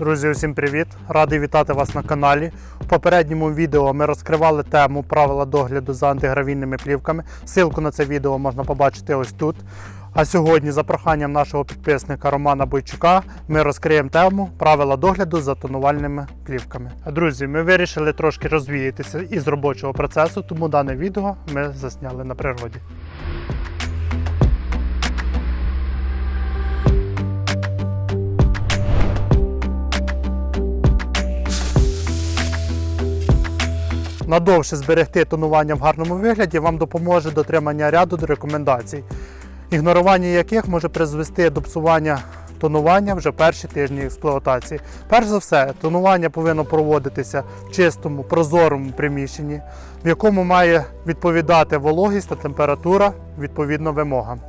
Друзі, усім привіт! Радий вітати вас на каналі. В попередньому відео ми розкривали тему правила догляду за антигравійними плівками. Силку на це відео можна побачити ось тут. А сьогодні, за проханням нашого підписника Романа Бойчука, ми розкриємо тему правила догляду за тонувальними плівками. Друзі, ми вирішили трошки розвіятися із робочого процесу, тому дане відео ми засняли на природі. Надовше зберегти тонування в гарному вигляді вам допоможе дотримання ряду рекомендацій, ігнорування яких може призвести до псування тонування вже перші тижні експлуатації. Перш за все, тонування повинно проводитися в чистому, прозорому приміщенні, в якому має відповідати вологість та температура відповідно вимогам.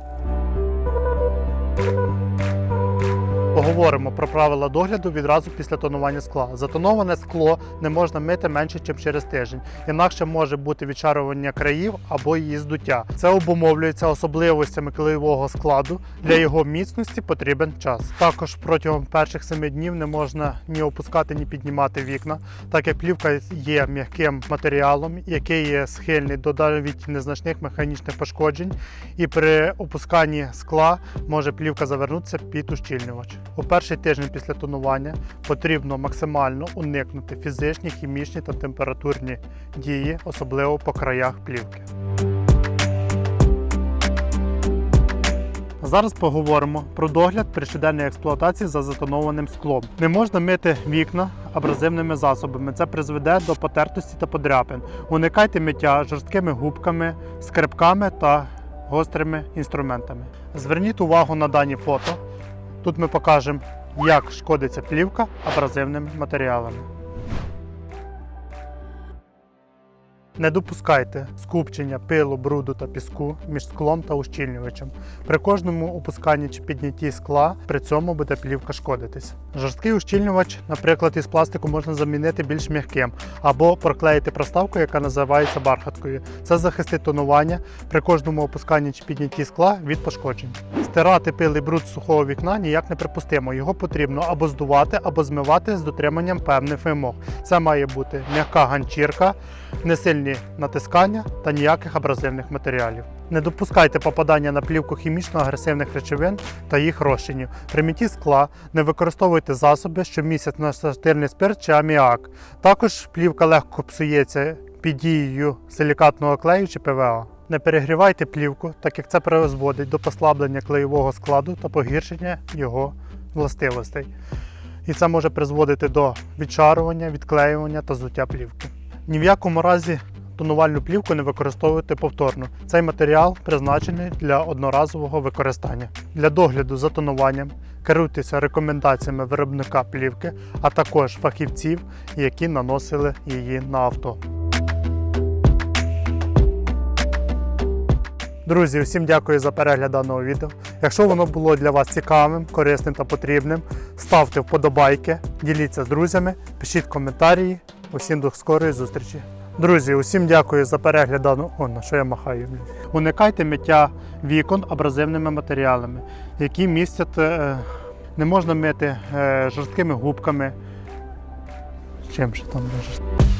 Поговоримо про правила догляду відразу після тонування скла. Затоноване скло не можна мити менше, ніж через тиждень, інакше може бути відчарування країв або її здуття. Це обумовлюється особливостями клеєвого складу. Для його міцності потрібен час. Також протягом перших семи днів не можна ні опускати, ні піднімати вікна, так як плівка є м'яким матеріалом, який є схильний до навіть незначних механічних пошкоджень, і при опусканні скла може плівка завернутися під ущільнювач. У перший тиждень після тонування потрібно максимально уникнути фізичні, хімічні та температурні дії, особливо по краях плівки. Зараз поговоримо про догляд при щоденній експлуатації за затонованим склом. Не можна мити вікна абразивними засобами. Це призведе до потертості та подряпин. Уникайте миття жорсткими губками, скребками та гострими інструментами. Зверніть увагу на дані фото. Тут ми покажемо, як шкодиться плівка абразивними матеріалами. Не допускайте скупчення пилу, бруду та піску між склом та ущільнювачем. При кожному опусканні чи піднятті скла при цьому буде плівка шкодитись. Жорсткий ущільнювач, наприклад, із пластику можна замінити більш м'яким або проклеїти проставку, яка називається бархаткою. Це захистить тонування при кожному опусканні чи піднятті скла від пошкоджень. Стирати пил і бруд з сухого вікна ніяк не припустимо. Його потрібно або здувати, або змивати з дотриманням певних вимог. Це має бути м'яка ганчірка, несильні натискання та ніяких абразивних матеріалів. Не допускайте попадання на плівку хімічно-агресивних речовин та їх розчинів. При мітті скла не використовуйте засоби, що містять настирний спирт чи аміак. Також плівка легко псується під дією силікатного клею чи ПВА. Не перегрівайте плівку, так як це призводить до послаблення клеєвого складу та погіршення його властивостей. І це може призводити до відчарування, відклеювання та зуття плівки. Ні в якому разі тонувальну плівку не використовуйте повторно. Цей матеріал призначений для одноразового використання. Для догляду за тонуванням керуйтеся рекомендаціями виробника плівки, а також фахівців, які наносили її на авто. Друзі, усім дякую за перегляд даного відео. Якщо воно було для вас цікавим, корисним та потрібним, ставте вподобайки, діліться з друзями, пишіть коментарі. Усім до скорої зустрічі. Друзі, усім дякую за перегляд даного. О, на що я махаю? Уникайте миття вікон абразивними матеріалами, які містять. е, не можна мити е, жорсткими губками. Чим же там може?